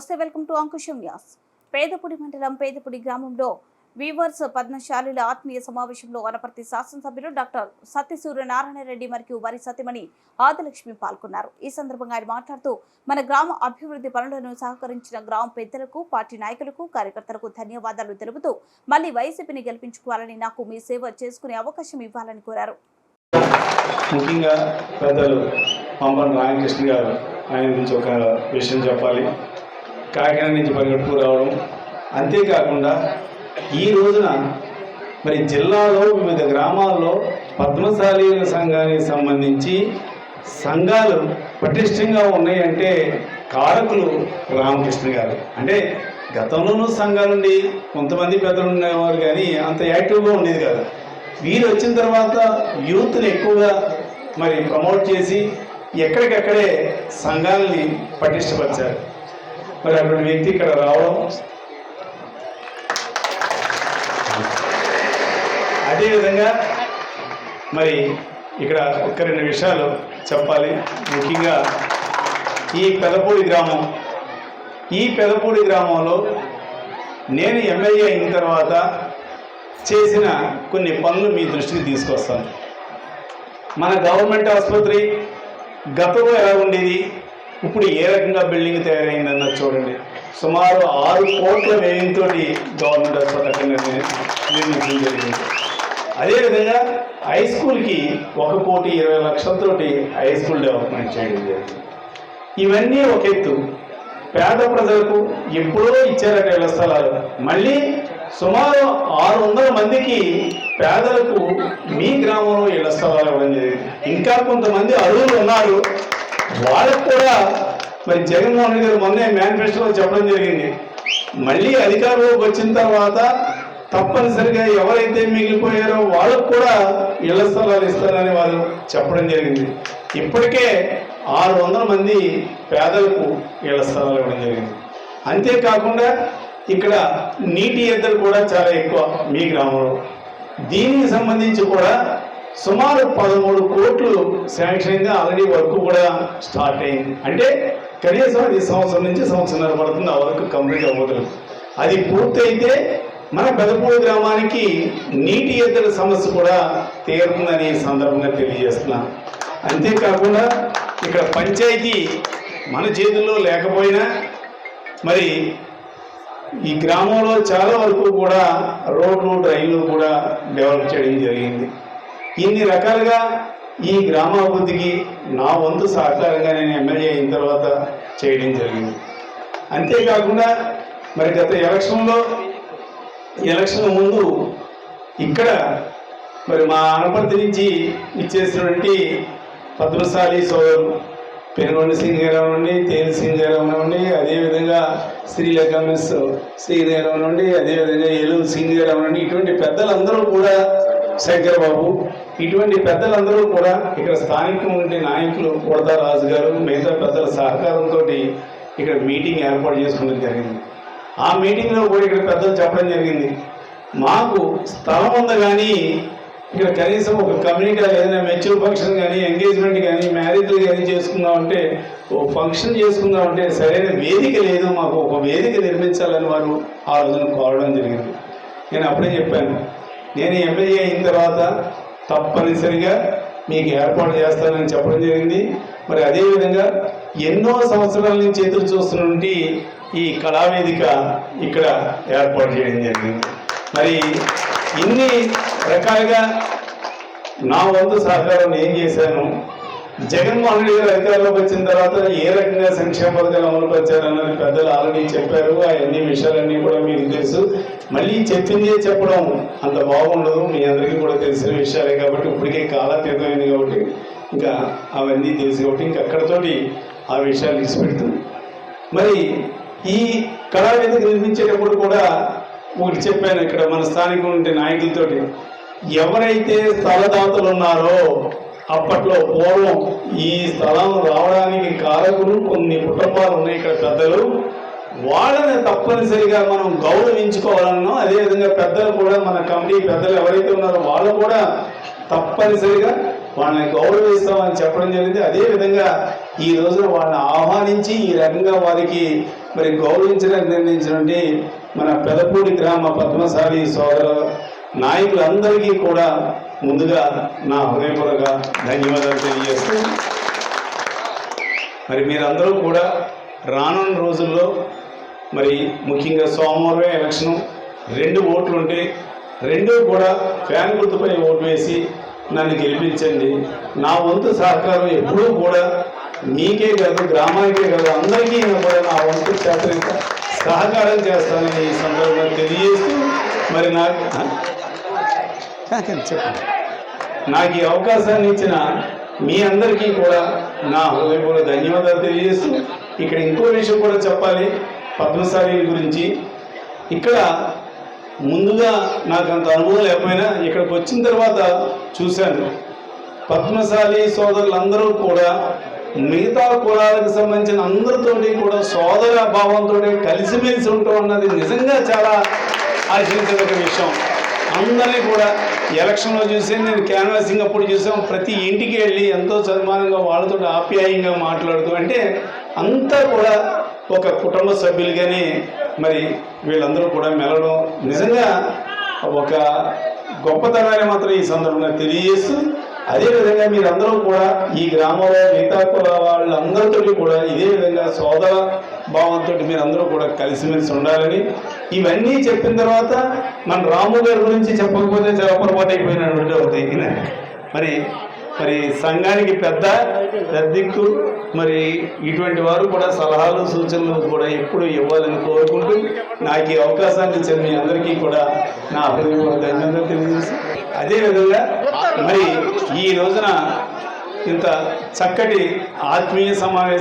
నమస్తే welcome to Ankusam Nyas పేదపుడి మండలం పేదపుడి గ్రామంలో వీవర్స్ పద్మశాలిల ఆత్మీయ సమావేశంలో వనపర్తి శాసనసభ్యులు డాక్టర్ సత్యసూర్య నారాయణరెడ్డి మరియు వారి సతీమణి ఆదిలక్ష్మి పాల్గొన్నారు. ఈ సందర్భంగా ఆయన మాట్లాడుతూ మన గ్రామ అభివృద్ధి పనులను సహకరించిన గ్రామ పెద్దలకు పార్టీ నాయకులకు కార్యకర్తలకు ధన్యవాదాలు తెలుపుతూ మళ్ళీ వైసీపీని గెలిపించుకోవాలని నాకు మీ సేవ చేసుకునే అవకాశం ఇవ్వాలని కోరారు. ముఖ్యంగా పెద్దలు పంపన్ రామకృష్ణ గారు ఆయన గురించి ఒక విషయం చెప్పాలి. కాకినాడ నుంచి పరిగెట్టుకు రావడం. అంతేకాకుండా ఈ రోజున మరి జిల్లాలో వివిధ గ్రామాల్లో పద్మశాలీల సంఘానికి సంబంధించి సంఘాలు పటిష్టంగా ఉన్నాయంటే కారకులు రామకృష్ణ గారు. అంటే గతంలోనూ సంఘాలుండి కొంతమంది పెద్దలు ఉండేవారు కానీ అంత యాక్టివ్గా ఉండేది కాదు. వీరు వచ్చిన తర్వాత యూత్ని ఎక్కువగా మరి ప్రమోట్ చేసి ఎక్కడికక్కడే సంఘాలని పటిష్టపరిచారు. మరి అటువంటి వ్యక్తి ఇక్కడ రావడం. అదేవిధంగా మరి ఇక్కడ ఒక రెండు విషయాలు చెప్పాలి. ముఖ్యంగా ఈ పెదపూడి గ్రామం ఈ పెదపూడి గ్రామంలో నేను ఎమ్మెల్యే అయిన తర్వాత చేసిన కొన్ని పనులు మీ దృష్టికి తీసుకొస్తాను. మన గవర్నమెంట్ ఆసుపత్రి గతంలో ఎలా ఉండేది? ఇప్పుడు ఏ రకంగా బిల్డింగ్ తయారైందన్నది చూడండి. సుమారు ఆరు కోట్ల వ్యయంతో గవర్నమెంట్ హాస్పిటల్ నిర్మించడం జరిగింది. అదేవిధంగా హై స్కూల్కి ఒక కోటి ఇరవై లక్షలతోటి హై స్కూల్ డెవలప్మెంట్ చేయడం జరిగింది. ఇవన్నీ ఒక ఎత్తు. పేద ప్రజలకు ఎప్పుడో ఇచ్చారట ఇళ్ళ స్థలాలు. మళ్ళీ సుమారు ఆరు వందల మందికి పేదలకు మీ గ్రామంలో ఇళ్ళ స్థలాలు ఇవ్వడం జరిగింది. ఇంకా కొంతమంది అరువులు ఉన్నారు. వాళ్ళకు కూడా మరి జగన్మోహన్ రెడ్డి గారు మొన్నే మేనిఫెస్టోలో చెప్పడం జరిగింది. మళ్ళీ అధికారంలోకి వచ్చిన తర్వాత తప్పనిసరిగా ఎవరైతే మిగిలిపోయారో వాళ్ళకు కూడా ఇళ్ళ స్థలాలు ఇస్తారని వాళ్ళు చెప్పడం జరిగింది. ఇప్పటికే ఆరు వందల మంది పేదలకు ఇళ్ళ స్థలాలు ఇవ్వడం జరిగింది. అంతేకాకుండా ఇక్కడ నీటి ఎద్దలు కూడా చాలా ఎక్కువ మీ గ్రామంలో. దీనికి సంబంధించి కూడా సుమారు పదమూడు కోట్లు శాంక్షన్గా ఆల్రెడీ వర్క్ కూడా స్టార్ట్ అయింది. అంటే కనీసం అది సంవత్సరం నుంచి సంవత్సరం పడుతుంది ఆ వర్క్ కంప్లీట్ అవ్వదు అది పూర్తయితే మన పెదపూడి గ్రామానికి నీటి ఎద్దడి సమస్య కూడా తీరుతుందని సందర్భంగా తెలియజేస్తున్నాను అంతేకాకుండా ఇక్కడ పంచాయతీ మన చేతుల్లో లేకపోయినా మరి ఈ గ్రామంలో చాలా వరకు కూడా రోడ్లు డ్రైన్లు కూడా డెవలప్ చేయడం జరిగింది. ఇన్ని రకాలుగా ఈ గ్రామాభివృద్ధికి నా వంతు సహకారంగా నేను ఎమ్మెల్యే అయిన తర్వాత చేయడం జరిగింది. అంతేకాకుండా మరి గత ఎలక్షన్లో ఎలక్షన్ ముందు ఇక్కడ మరి మా అనపర్తి నుంచి ఇచ్చేసినటువంటి పద్మశాలి సోదరు పెనుగొండ సింగ్ గారు అవ్వండి తేలి సింగ్ గారు అవ్వండి అదేవిధంగా శ్రీలేఖ మిస్ శ్రీదేవి గారు అవ్వండి అదేవిధంగా ఏలూరు సింగ్ గారు అవ్వండి ఇటువంటి పెద్దలందరూ కూడా శంకర్ బాబు ఇటువంటి పెద్దలందరూ కూడా ఇక్కడ స్థానికమైన ఉండే నాయకులు కొడతా రాజు గారు మిగతా పెద్దల సహకారంతో ఇక్కడ మీటింగ్ ఏర్పాటు చేసుకోవడం జరిగింది. ఆ మీటింగ్లో కూడా ఇక్కడ పెద్దలు చెప్పడం జరిగింది. మాకు స్థలం ఉంది కానీ ఇక్కడ కనీసం ఒక కమ్యూనిటీ ఏదైనా మెచ్యూర్ ఫంక్షన్ కానీ ఎంగేజ్మెంట్ కానీ మ్యారేజ్లు కానీ చేసుకుందామంటే ఓ ఫంక్షన్ చేసుకుందామంటే సరైన వేదిక లేదు. మాకు ఒక వేదిక నిర్మించాలని వారు ఆ రోజున కోరడం జరిగింది. నేను అప్పుడే చెప్పాను. నేను ఎమ్మెల్యే అయిన తర్వాత తప్పనిసరిగా మీకు ఏర్పాటు చేస్తానని చెప్పడం జరిగింది. మరి అదేవిధంగా ఎన్నో సంవత్సరాల నుంచి ఎదురు చూస్తున్నటువంటి ఈ కళావేదిక ఇక్కడ ఏర్పాటు చేయడం జరిగింది. మరి ఇన్ని రకాలుగా నా వంతు సహకారం ఏం చేశాను? జగన్మోహన్ రెడ్డి గారు అధికారంలోకి వచ్చిన తర్వాత ఏ రకంగా సంక్షేమ పథకాలు అమలు పరిచారన్నది పెద్దలు ఆల్రెడీ చెప్పారు. అవన్నీ విషయాలన్నీ కూడా మీకు తెలుసు. మళ్ళీ చెప్పిందే చెప్పడం అంత బాగుండదు. మీ అందరికీ కూడా తెలిసిన విషయాలే కాబట్టి ఇప్పటికే కాలాతీతమైంది కాబట్టి ఇంకా అవన్నీ తెలుసు కాబట్టి ఇంకా అక్కడతోటి ఆ విషయాలు విడిచిపెడుతుంది మరి ఈ కళావేదిక నిర్మించేటప్పుడు కూడా ఒకటి చెప్పాను ఇక్కడ మన స్థానికంగా ఉండే నాయకులతోటి. ఎవరైతే స్థలదాతలు ఉన్నారో అప్పట్లో పూర్వం ఈ స్థలం రావడానికి కారకులు కొన్ని కుటుంబాలు ఉన్నాయి ఇక్కడ పెద్దలు. వాళ్ళని తప్పనిసరిగా మనం గౌరవించుకోవాలన్నా అదేవిధంగా పెద్దలు కూడా మన కమిటీ పెద్దలు ఎవరైతే ఉన్నారో వాళ్ళు కూడా తప్పనిసరిగా వాళ్ళని గౌరవిస్తామని చెప్పడం జరిగింది. అదేవిధంగా ఈ రోజున వాళ్ళని ఆహ్వానించి ఈ రకంగా వారికి మరి గౌరవించడానికి నిర్ణయించినటువంటి మన పెదపూడి గ్రామ పద్మశాలి సోదర నాయకులందరికీ కూడా ముందుగా నా హృదయపూర్వక ధన్యవాదాలు తెలియజేస్తాను మరి మీరందరూ కూడా రానున్న రోజుల్లో మరి ముఖ్యంగా సోమవారం ఎలక్షన్ రెండు ఓట్లు ఉంటే రెండు కూడా ఫ్యాన్ గుర్తుపై ఓటు వేసి నన్ను గెలిపించండి. నా వంతు సహకారం ఎప్పుడూ కూడా మీకే కాదు గ్రామానికే కాదు అందరికీ కూడా నా వంతు చేత సహకారం చేస్తానని ఈ సందర్భంగా తెలియజేస్తూ మరి నాకు చెప్పండి. నాకు ఈ అవకాశాన్ని ఇచ్చిన మీ అందరికీ కూడా నా హృదయపూర్వక ధన్యవాదాలు తెలియజేస్తూ ఇక్కడ ఇంకో విషయం కూడా చెప్పాలి పద్మశాలి గురించి. ఇక్కడ ముందుగా నాకు అంత అనుభవం లేకపోయినా ఇక్కడికి వచ్చిన తర్వాత చూశాను. పద్మశాలి సోదరులందరూ కూడా మిగతా కులాలకు సంబంధించిన అందరితోటి కూడా సోదర భావంతో కలిసిమెలిసి ఉంటాం అన్నది నిజంగా చాలా ఆశించదగ్గ విషయం. అందరినీ కూడా ఎలక్షన్లో చూసి నేను క్యాన్వాసింగ్ అప్పుడు చూసాం ప్రతి ఇంటికి వెళ్ళి ఎంతో సన్మానంగా వాళ్ళతో ఆప్యాయంగా మాట్లాడుతూ అంటే అంతా కూడా ఒక కుటుంబ సభ్యులుగానే మరి వీళ్ళందరూ కూడా మెలడం నిజంగా ఒక గొప్పతనాన్ని మాత్రం ఈ సందర్భంగా తెలియజేస్తూ అదేవిధంగా మీరందరూ కూడా ఈ గ్రామంలో మిగతా కుల వాళ్ళందరితో కూడా ఇదే విధంగా సోదర భావంతో మీరందరూ కూడా కలిసిమెలిసి ఉండాలని. ఇవన్నీ చెప్పిన తర్వాత మన రాము గారి గురించి చెప్పకపోతే చాలా పొరపాటు అయిపోయినటువంటి అవుతాయి మరి మరి సంఘానికి పెద్ద పెద్దిక్కు మరి ఇటువంటి వారు కూడా సలహాలు సూచనలు కూడా ఎప్పుడు ఇవ్వాలని కోరుకుంటూ నాకు ఈ అవకాశాన్ని ఇచ్చిన మీ అందరికీ కూడా నా హృదయంలో ధన్యవాదాలు తెలియజేసి అదేవిధంగా మరి ఈ రోజున ఇంత చక్కటి ఆత్మీయ సమావేశం